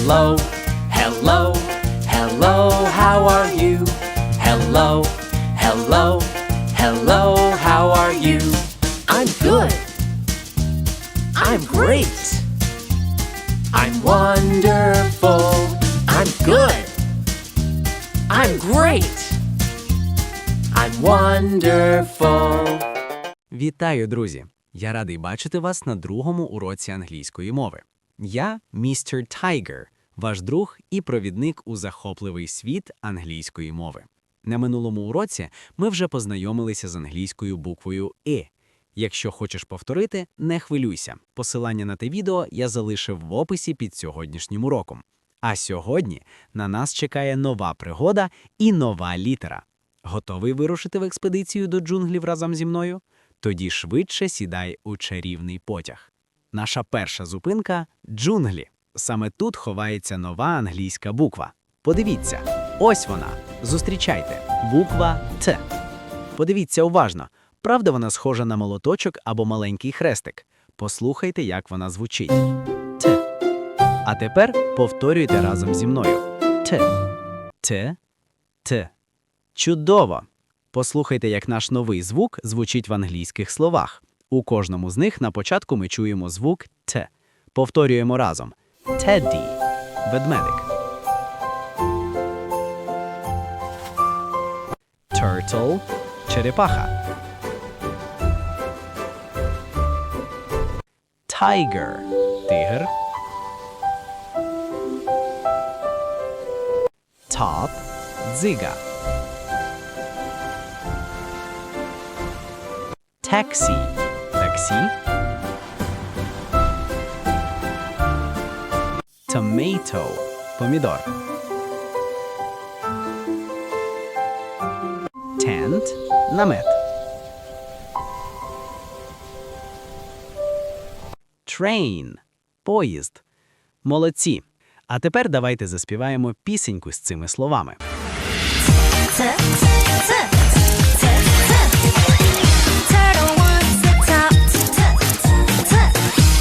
Hello, hello, hello, how are you? Hello, hello, hello, how are you? I'm good. I'm great. I'm wonderful. I'm good. I'm great. I'm wonderful. Вітаю, друзі! Я радий бачити вас на другому уроці англійської мови. Я містер Тайгер, ваш друг і провідник у захопливий світ англійської мови. На минулому уроці ми вже познайомилися з англійською буквою «и». Якщо хочеш повторити, не хвилюйся. Посилання на те відео я залишив в описі під сьогоднішнім уроком. А сьогодні на нас чекає нова пригода і нова літера. Готовий вирушити в експедицію до джунглів разом зі мною? Тоді швидше сідай у чарівний потяг. Наша перша зупинка джунглі. Саме тут ховається нова англійська буква. Подивіться, ось вона. Зустрічайте, буква Т. Подивіться уважно. Правда, вона схожа на молоточок або маленький хрестик. Послухайте, як вона звучить. Т. А тепер повторюйте разом зі мною. Т. Т. Т. Чудово! Послухайте, як наш новий звук звучить в англійських словах. У кожному з них на початку ми чуємо звук Т. Повторюємо разом. Тедді. Ведмедик. Turtle. Черепаха. Tiger. Тигр. Top. Дзига. Taxi. Таксі. Tomato. Помідор. Tent. Намет. Train. Поїзд. Молодці. А тепер давайте заспіваємо пісеньку з цими словами. Turtle Look.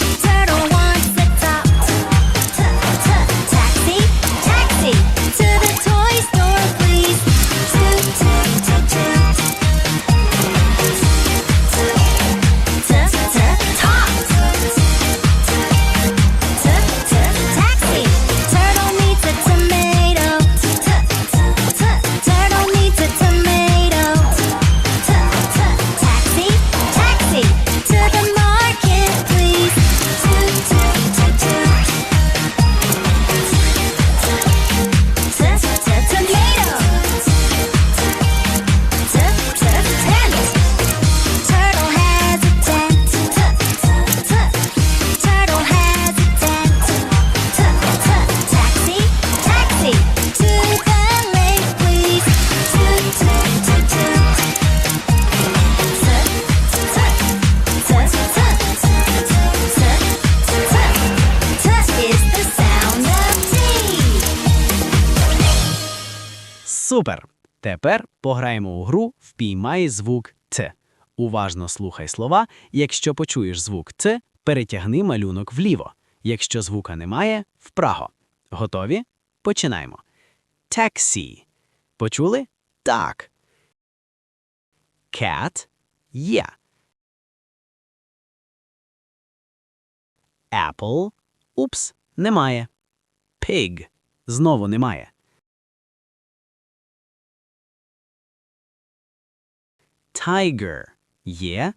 Супер! Тепер пограємо у гру Впіймай звук Т. Уважно слухай слова. Якщо почуєш звук Т, перетягни малюнок вліво. Якщо звука немає вправо. Готові? Починаємо. Taxi. Почули? Так. Cat – є. Apple – упс, немає. Pig – знову немає. Tiger – є.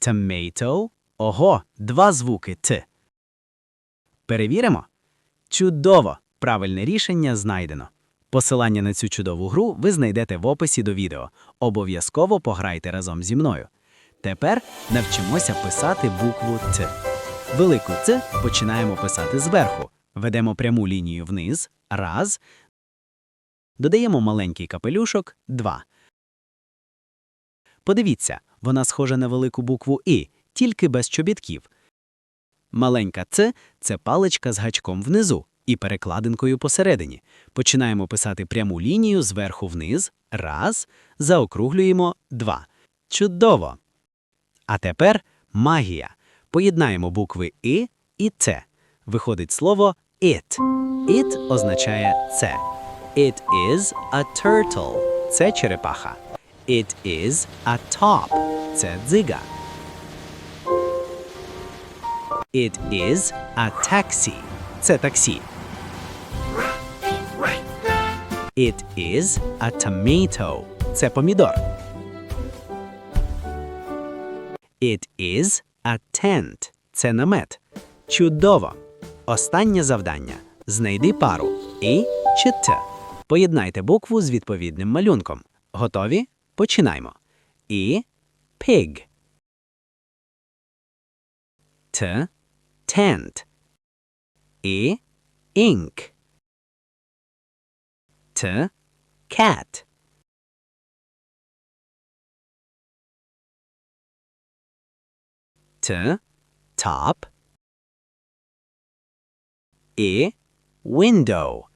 Tomato – ого, два звуки Т. Перевіримо? Чудово! Правильне рішення знайдено. Посилання на цю чудову гру ви знайдете в описі до відео. Обов'язково пограйте разом зі мною. Тепер навчимося писати букву Т. Велику Т починаємо писати зверху. Ведемо пряму лінію вниз. Раз. Додаємо маленький капелюшок. Два. Подивіться, вона схожа на велику букву І, тільки без чобітків. Маленька Ц – це паличка з гачком внизу і перекладинкою посередині. Починаємо писати пряму лінію зверху вниз. Раз. Заокруглюємо. Два. Чудово! А тепер магія. Поєднаємо букви І і Ц. виходить слово it. It означає це. It is a turtle. Це черепаха. It is a top. Це дзига. It is a taxi. Це таксі. It is a tomato. Це помідор. It is a tent. Це намет. Чудово. Останнє завдання. Знайди пару і чи т. Поєднайте букву з відповідним малюнком. Готові? Починаймо. І pig. Т tent. І ink. Т cat. Т top. І window.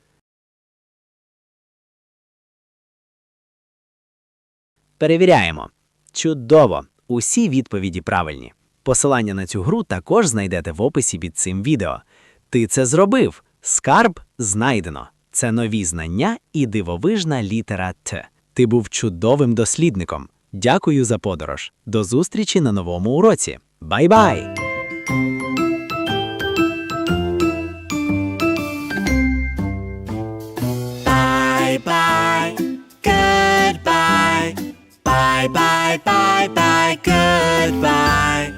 Перевіряємо. Чудово! Усі відповіді правильні. Посилання на цю гру також знайдете в описі під цим відео. Ти це зробив. Скарб знайдено. Це нові знання і дивовижна літера Т. Ти був чудовим дослідником. Дякую за подорож. До зустрічі на новому уроці. Бай-бай! Bye bye bye bye, goodbye.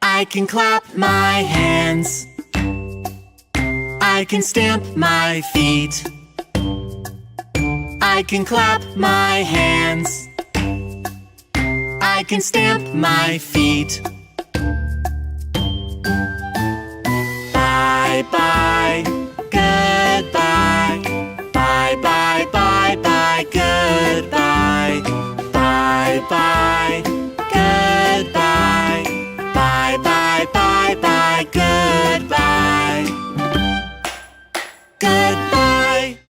I can clap my hands. I can stamp my feet. I can clap my hands. I can stamp my feet. Bye bye,